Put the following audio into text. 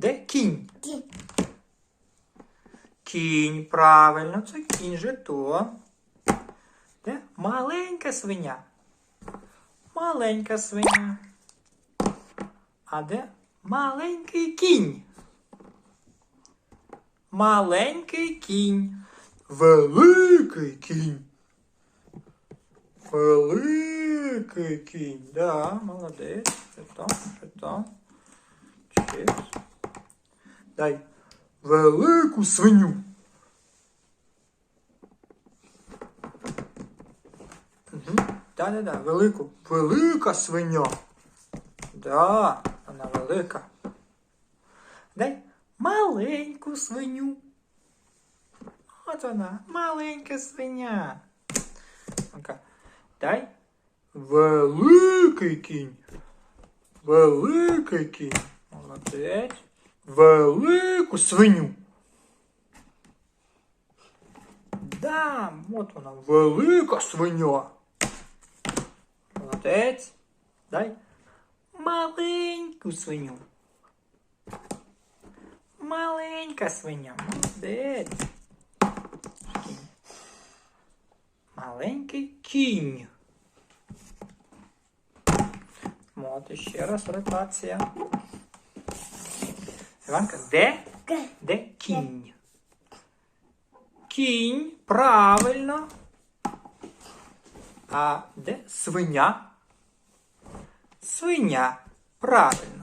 Де кінь? Ті. Кінь, правильно, це кінь жетон. Де маленька свиня. Маленька свиня. А де маленький кінь? Маленький кінь. Великий кінь. Великий кінь. Да, молодець. Жетон, жетон. Дай велику свиню. Да-да-да, велику. Велика свиня. Да, вона велика. Дай маленьку свиню. От вона, маленька свиня. Дай великий кінь. Великий кінь. Молодець. Велику свиню. Да, от вона, велика свиня. Молодець. Дай маленьку свиню. Маленька свиня. Молодець. Кінь. Маленький кінь. От ще раз ротація. Іванка, де? Де кінь? Кінь, правильно. А де свиня? Свиня, правильно.